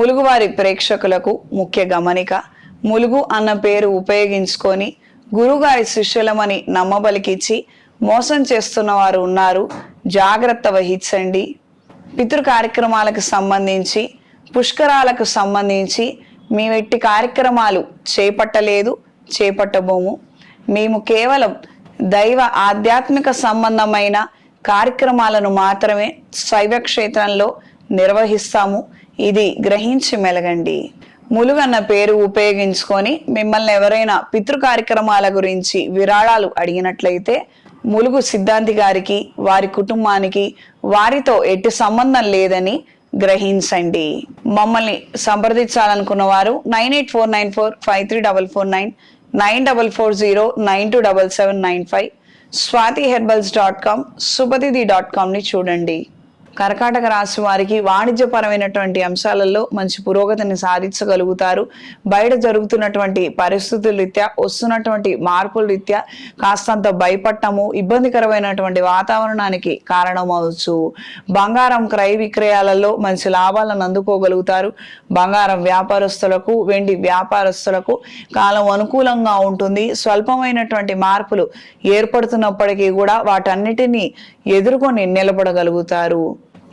ములుగువారి ప్రేక్షకులకు ముఖ్య గమనిక ములుగు అన్న పేరు ఉపయోగించుకొని గురుగారి శిష్యులమని నమ్మబలికిచ్చి మోసం చేస్తున్న వారు ఉన్నారు. జాగ్రత్త వహించండి. పితృ కార్యక్రమాలకు సంబంధించి పుష్కరాలకు సంబంధించి మేము ఎట్టి కార్యక్రమాలు చేపట్టలేదు చేపట్టబోము. మేము కేవలం దైవ ఆధ్యాత్మిక సంబంధమైన కార్యక్రమాలను మాత్రమే శైవ క్షేత్రంలో నిర్వహిస్తాము. ఇది గ్రహించి మెలగండి. ములుగన్న పేరు ఉపయోగించుకొని మిమ్మల్ని ఎవరైనా పితృ కార్యక్రమాల గురించి విరాళాలు అడిగినట్లయితే ములుగు సిద్ధాంతి గారికి వారి కుటుంబానికి వారితో ఎట్టి సంబంధం లేదని గ్రహించండి. మమ్మల్ని సంప్రదించాలనుకున్న వారు nine eight four nine four five three double four nine nine double four zero nine two double seven nine five Swathi herbals dot com సుపతిది dot కామ్ని చూడండి. కర్కాటక రాశి వారికి వాణిజ్యపరమైనటువంటి అంశాలలో మంచి పురోగతిని సాధించగలుగుతారు. బయట జరుగుతున్నటువంటి పరిస్థితుల రీత్యా వస్తున్నటువంటి మార్పుల రీత్యా కాస్తంత భయపడటము ఇబ్బందికరమైనటువంటి వాతావరణానికి కారణమవచ్చు బంగారం క్రయ విక్రయాలలో మంచి లాభాలను అందుకోగలుగుతారు. బంగారం వ్యాపారస్తులకు వెండి వ్యాపారస్తులకు కాలం అనుకూలంగా ఉంటుంది. స్వల్పమైనటువంటి మార్పులు ఏర్పడుతున్నప్పటికీ కూడా వాటన్నిటినీ ఎదుర్కొని నిలబడగలుగుతారు.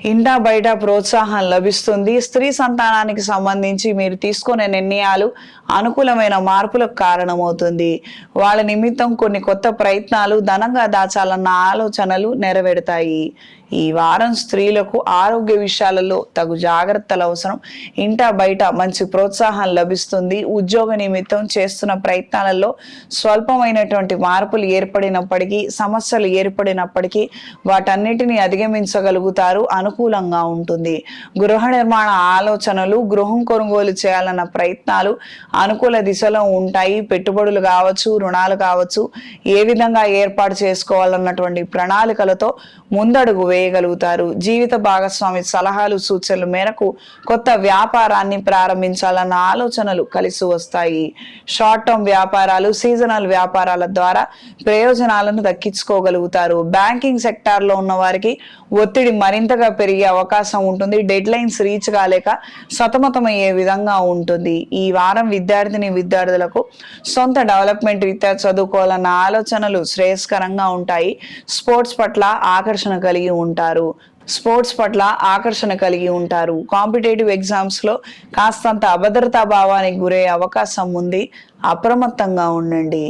ఇంటా బయట ప్రోత్సాహం లభిస్తుంది. స్త్రీ సంతానానికి సంబంధించి మీరు తీసుకునే నిర్ణయాలు అనుకూలమైన మార్పులకు కారణమవుతుంది. వాళ్ళ నిమిత్తం కొన్ని కొత్త ప్రయత్నాలు ధనంగా దాచాలన్న ఆలోచనలు నెరవేరుతాయి. ఈ వారం స్త్రీలకు ఆరోగ్య విషయాలలో తగు జాగ్రత్తలు అవసరం. ఇంటా బయట మంచి ప్రోత్సాహం లభిస్తుంది. ఉద్యోగ నిమిత్తం చేస్తున్న ప్రయత్నాలలో స్వల్పమైనటువంటి మార్పులు ఏర్పడినప్పటికీ సమస్యలు ఏర్పడినప్పటికీ వాటన్నిటిని అధిగమించగలుగుతారు. అనుకూలంగా ఉంటుంది. గృహ నిర్మాణ ఆలోచనలు గృహం కొనుగోలు చేయాలన్న ప్రయత్నాలు అనుకూల దిశలో ఉంటాయి. పెట్టుబడులు కావచ్చు రుణాలు కావచ్చు ఏ విధంగా ఏర్పాటు చేసుకోవాలన్నటువంటి ప్రణాళికలతో ముందడుగు వేయగలుగుతారు. జీవిత భాగస్వామి సలహాలు సూచనల మేరకు కొత్త వ్యాపారాన్ని ప్రారంభించాలన్న ఆలోచనలు కలిసి వస్తాయి. షార్ట్ టర్మ్ వ్యాపారాలు సీజనల్ వ్యాపారాల ద్వారా ప్రయోజనాలను దక్కించుకోగలుగుతారు. బ్యాంకింగ్ సెక్టార్లో ఉన్న వారికి ఒత్తిడి మరింతగా పెరిగే అవకాశం ఉంటుంది. డెడ్ లైన్స్ రీచ్ కాలేక సతమతమయ్యే విధంగా ఉంటుంది. ఈ వారం విద్యార్థిని విద్యార్థులకు సొంత డెవలప్మెంట్ రీత్యా చదువుకోవాలన్న ఆలోచనలు శ్రేయస్కరంగా ఉంటాయి. స్పోర్ట్స్ పట్ల ఆకర్షణ కలిగి ఉంటారు. స్పోర్ట్స్ పట్ల ఆకర్షణ కలిగి ఉంటారు. కాంపిటేటివ్ ఎగ్జామ్స్లో కాస్తంత అభద్రతా భావానికి గురయ్యే అవకాశం ఉంది. అప్రమత్తంగా ఉండండి.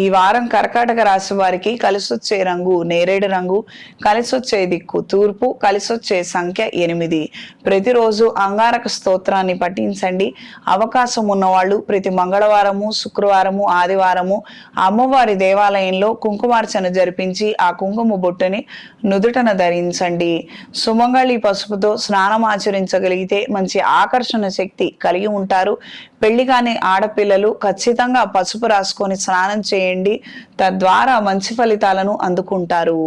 ఈ వారం కర్కాటక రాశి వారికి కలిసొచ్చే రంగు నేరేడు రంగు కలిసొచ్చే దిక్కు తూర్పు కలిసొచ్చే సంఖ్య ఎనిమిది. ప్రతిరోజు అంగారక స్తోత్రాన్ని పఠించండి. అవకాశం ఉన్నవాళ్ళు ప్రతి మంగళవారము శుక్రవారము ఆదివారము అమ్మవారి దేవాలయంలో కుంకుమార్చన జరిపించి ఆ కుంకుమ బొట్టుని నుదుటన ధరించండి. సుమంగళి పసుపుతో స్నానం ఆచరించగలిగితే మంచి ఆకర్షణ శక్తి కలిగి ఉంటారు. పెళ్ళి కాని ఆడపిల్లలు ఖచ్చితంగా పసుపు రాసుకొని స్నానం చేయండి. తద్వారా మంచి ఫలితాలను అందుకుంటారు.